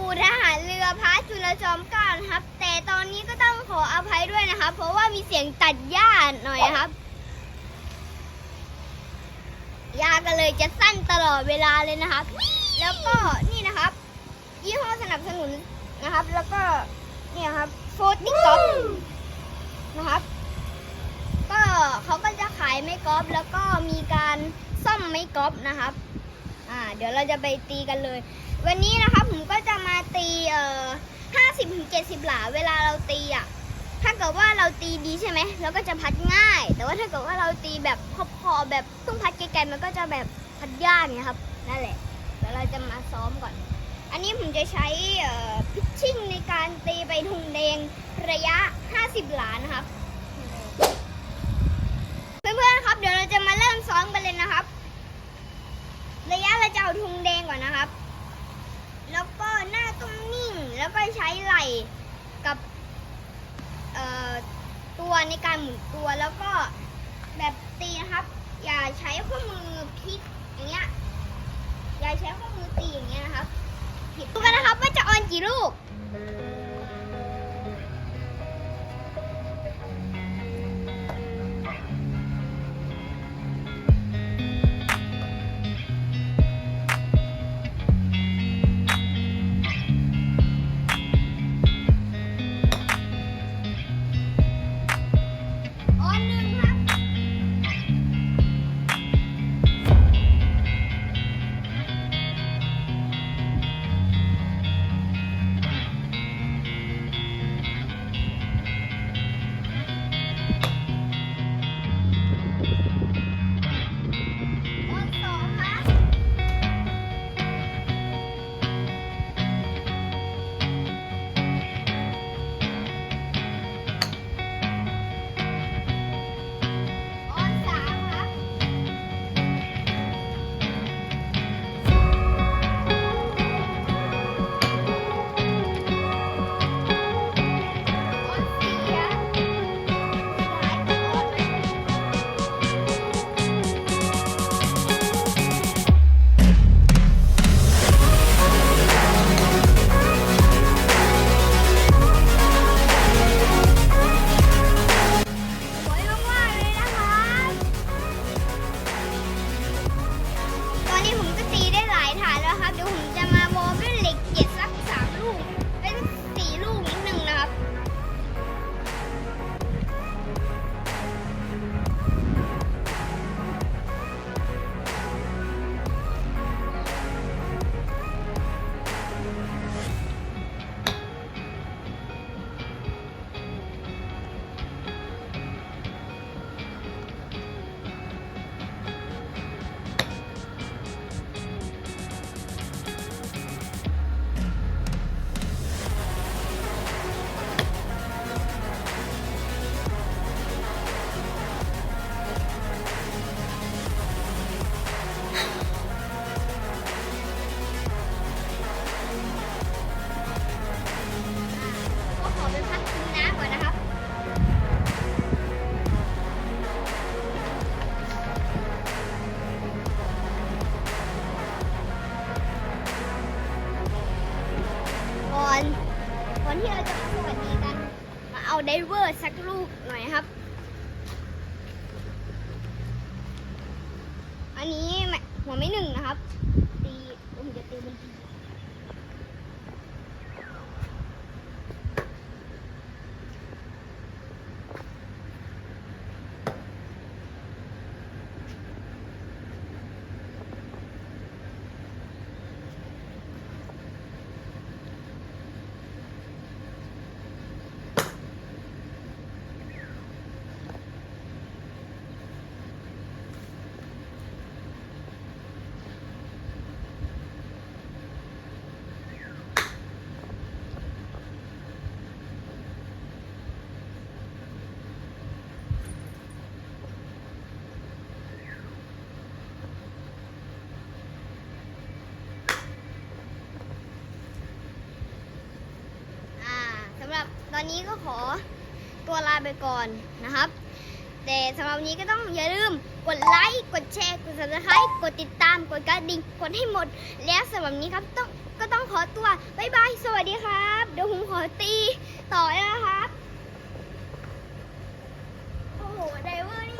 อู่ทหารเรือพระจุลจอมกล้านครับ แต่ตอนนี้ก็ต้องขออภัยด้วยนะครับ เพราะว่ามีเสียงตัดหญ้าหน่อยครับหญ้าก็เลยจะสั้นตลอดเวลาเลยนะครับ แล้วก็นี่นะครับ ยี่ห้อสนับสนุนนะครับ แล้วก็เนี่ยครับโฟร์ติกอฟนะครับ ก็เขาก็จะขายไม่กอล์ฟแล้วก็มีการซ่อมไม่กอล์ฟนะครับ อ่า เดี๋ยวเราจะไปตีกันเลย วันนี้นะครับผมก็จะมา ดสิบหลาเวลาเราตีอะถ้าเกิดว่าเราตีดีใช่ไหมเราก็จะพัดง่าย แต่ว่าถ้าเกิดว่าเราตีแบบพอๆแบบต้องพัดไกลๆมันก็จะแบบพัดยากไงครับนั่นแหละเดี๋ยวเราจะมาซ้อมก่อน อันนี้ผมจะใช้พิชชิ่งในการตีไปทุงแดงระยะ 50 หลานะครับ เพื่อนๆครับ เดี๋ยวเราจะมาเริ่มซ้อมกันเลยนะครับ ระยะเราจะเอาทุงแดงก่อนนะครับ แล้วก็หน้าต้องนิ่ง แล้วก็ใช้ไหล่กับตัวในการหมุนตัวแล้วก็แบบตีนะครับ อย่าใช้ข้อมือพลิกอย่างเงี้ยอย่าใช้ข้อมือตีอย่างเงี้ยนะครับดูกันนะครับว่าจะออนกี่ลูก อนที่เราจะมาสวัสดีกัน มาเอาไดเวอร์สักลูกหน่อยครับ อันนี้ไม่หัวไม่หนึ่งนะครับ วันนี้ก็ขอตัวลาไปก่อนนะครับ แต่สำหรับวันนี้ก็ต้องอย่าลืมกดไลค์กดแชร์กด subscribe กดติดตามกดกระดิ่งกดให้หมด แล้วสำหรับนี้ครับต้องก็ต้องขอตัวบายบายสวัสดีครับเดี๋ยวผมขอตีต่อนะครับโอ้โหไดเวอร์นี่